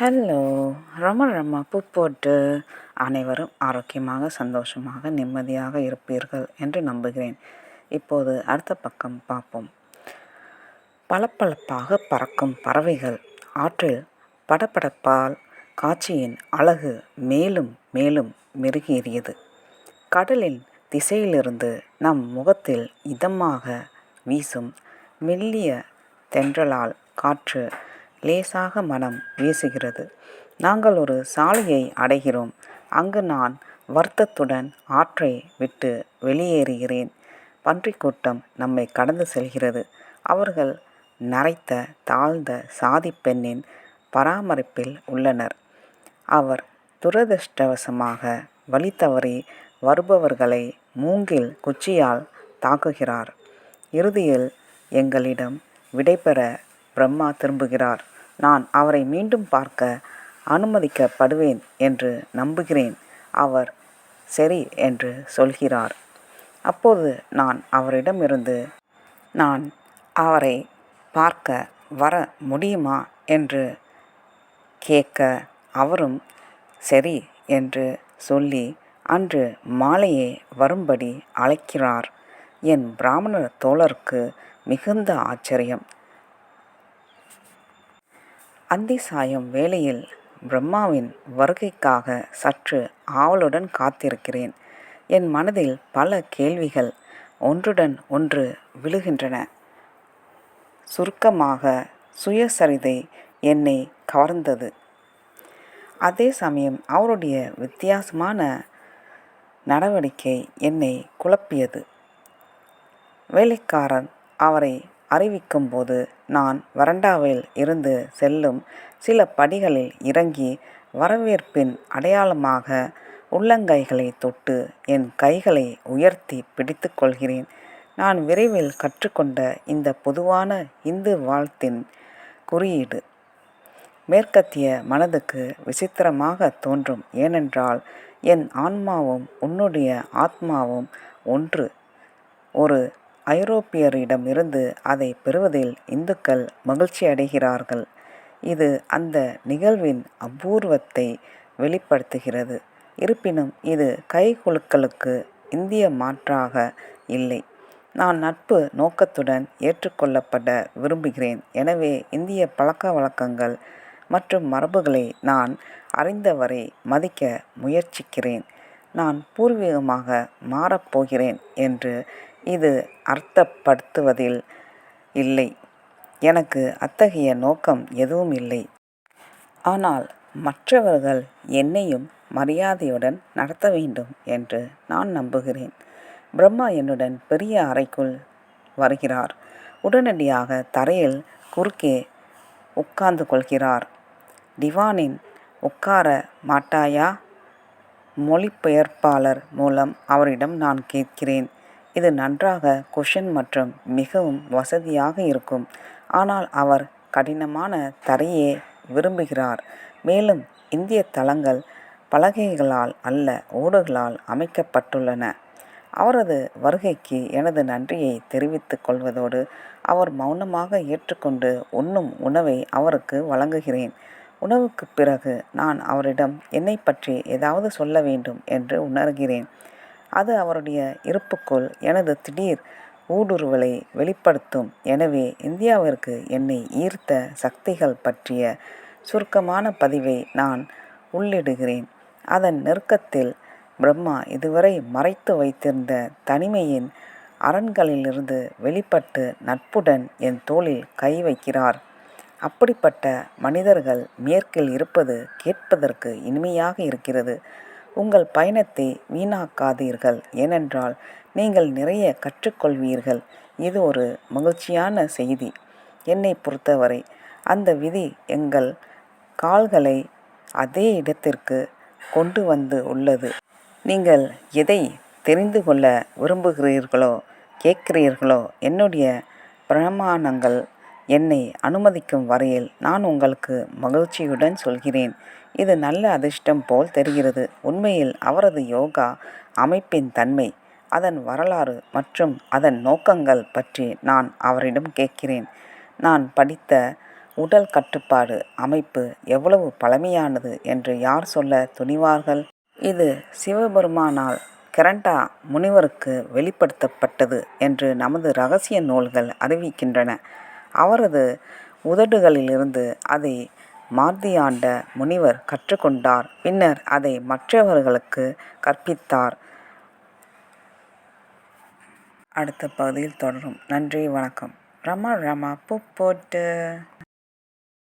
Hello ரொம்ப ரொம்ப பூ போட்டு அனைவரும் ஆரோக்கியமாக சந்தோஷமாக நிம்மதியாக இருப்பீர்கள் என்று நம்புகிறேன். இப்போது அடுத்த பக்கம் பார்ப்போம். பளபளப்பாக பறக்கும் பறவைகள். ஆற்றில் படபடப்பால் காட்சியின் அழகு மேலும் மேலும் மெருகேறியது. கடலின் திசையிலிருந்து நம் முகத்தில் இதமாக வீசும் மெல்லிய தென்றலால் காற்று லேசாக மனம் வீசுகிறது. நாங்கள் ஒரு சாலையை அடைகிறோம். அங்கு நான் வருத்தத்துடன் ஆற்றை விட்டு வெளியேறுகிறேன். பன்றிக் கூட்டம் நம்மை கடந்து செல்கிறது. அவர்கள் நரைத்த தாழ்ந்த சாதி பெண்ணின் பராமரிப்பில் உள்ளனர். அவர் துரதிர்ஷ்டவசமாக வழி தவறி வருபவர்களை மூங்கில் குச்சியால் தாக்குகிறார். இறுதியில் எங்களிடம் விடைபெற பிரம்மா திரும்புகிறார். நான் அவரை மீண்டும் பார்க்க அனுமதிக்கப்படுவேன் என்று நம்புகிறேன். அவர் சரி என்று சொல்கிறார். அப்போது நான் அவரிடமிருந்து நான் அவரை பார்க்க வர முடியுமா என்று கேட்க அவரும் சரி என்று சொல்லி அன்று மாலையே வரும்படி அழைக்கிறார். என் பிராமணர் தோழருக்கு மிகுந்த ஆச்சரியம். அந்தி சாயும் வேளையில் பிரம்மாவின் வருகைக்காக சற்று ஆவலுடன் காத்திருக்கிறேன். என் மனதில் பல கேள்விகள் ஒன்றுடன் ஒன்று விழுகின்றன. சுருக்கமாக சுயசரிதை என்னை கவர்ந்தது. அதே சமயம் அவருடைய வித்தியாசமான நடவடிக்கை என்னை குழப்பியது. வேலைக்காரன் அவரை அறிவிக்கும் போது நான் வராண்டாவில் இருந்து செல்லும் சில படிகளில் இறங்கி வரவேற்பின் அடையாளமாக உள்ளங்கைகளை தொட்டு என் கைகளை உயர்த்தி பிடித்து கொள்கிறேன். நான் விரைவில் கற்றுக்கொண்ட இந்த பொதுவான இந்து வாழ்த்தின் குறியீடு. மேற்கத்திய மனதுக்கு விசித்திரமாக தோன்றும் ஏனென்றால் என் ஆன்மாவும் உன்னுடைய ஆத்மாவும் ஒன்று. ஒரு ஐரோப்பியரிடமிருந்து அதை பெறுவதில் இந்துக்கள் மகிழ்ச்சியடைகிறார்கள் இது அந்த நிகழ்வின் அபூர்வத்தை வெளிப்படுத்துகிறது. இருப்பினும் இது கைகுலுக்களுக்கு இந்திய மாற்றாக இல்லை. நான் நட்பு நோக்கத்துடன் ஏற்றுக்கொள்ளப்பட விரும்புகிறேன். எனவே இந்திய பழக்க வழக்கங்கள் மற்றும் மரபுகளை நான் அறிந்தவரை மதிக்க முயற்சிக்கிறேன். நான் பூர்வீகமாக மாறப்போகிறேன் என்று இது அர்த்தப்படுத்துவதில் இல்லை. எனக்கு அத்தகைய நோக்கம் எதுவும் இல்லை. ஆனால் மற்றவர்கள் என்னையும் மரியாதையுடன் நடத்த வேண்டும் என்று நான் நம்புகிறேன். பிரம்மா என்னுடன் பெரிய அறைக்குள் வருகிறார். உடனடியாக தரையில் குறுக்கே உட்கார்ந்து கொள்கிறார். டிவானின் உட்கார மாட்டாயா? மொழிபெயர்ப்பாளர் மூலம் அவரிடம் நான் கேட்கிறேன். இது நன்றாக குஷன் மற்றும் மிகவும் வசதியாக இருக்கும். ஆனால் அவர் கடினமான தரையே விரும்புகிறார். மேலும் இந்திய தளங்கள் பலகைகளால் அல்ல ஓடுகளால் அமைக்கப்பட்டுள்ளன. அவரது வருகைக்கு எனது நன்றியை தெரிவித்துக் கொள்வதோடு அவர் மௌனமாக ஏற்றுக்கொண்டு உண்ணும் உணவை அவருக்கு வழங்குகிறேன். உணவுக்கு பிறகு நான் அவரிடம் என்னை பற்றி ஏதாவது சொல்ல வேண்டும் என்று உணர்கிறேன். அது அவருடைய இருப்புக்குள் எனது திடீர் ஊடுருவலை வெளிப்படுத்தும். எனவே இந்தியாவிற்கு என்னை ஈர்த்த சக்திகள் பற்றிய சுருக்கமான பதிவை நான் உள்ளிடுகிறேன். அதன் நெருக்கத்தில் பிரம்மா இதுவரை மறைத்து வைத்திருந்த தனிமையின் அரண்களிலிருந்து வெளிப்பட்டு நட்புடன் என் தோளில் கை வைக்கிறார். அப்படிப்பட்ட மனிதர்கள் மேற்கில் இருப்பது கேட்பதற்கு இனிமையாக இருக்கிறது. உங்கள் பயணத்தை வீணாக்காதீர்கள். ஏனென்றால் நீங்கள் நிறைய கற்றுக்கொள்வீர்கள். இது ஒரு மகிழ்ச்சியான செய்தி. என்னை பொறுத்தவரை அந்த விதி எங்கள் கால்களை அதே இடத்திற்கு கொண்டு வந்து உள்ளது. நீங்கள் எதை தெரிந்து கொள்ள விரும்புகிறீர்களோ கேட்கிறீர்களோ என்னுடைய பிரமாணங்கள் என்னை அனுமதிக்கும் வரையில் நான் உங்களுக்கு மகிழ்ச்சியுடன் சொல்கிறேன். இது நல்ல அதிர்ஷ்டம் போல் தெரிகிறது. உண்மையில் அவரது யோகா அமைப்பின் தன்மை அதன் வரலாறு மற்றும் அதன் நோக்கங்கள் பற்றி நான் அவரிடம் கேட்கிறேன். நான் படித்த உடல் கட்டுப்பாடு அமைப்பு எவ்வளவு பழமையானது என்று யார் சொல்ல துணிவார்கள்? இது சிவபெருமானால் கரண்டா முனிவருக்கு வெளிப்படுத்தப்பட்டது என்று நமது ரகசிய நூல்கள் அறிவிக்கின்றன. அவரது உதடுகளிலிருந்து அதை மார்த்தியாண்ட முனிவர் கற்றுக்கொண்டார். பின்னர் அதை மற்றவர்களுக்கு கற்பித்தார். அடுத்த பகுதியில் தொடரும். நன்றி வணக்கம். ரமா ரமா பூ போட்டு.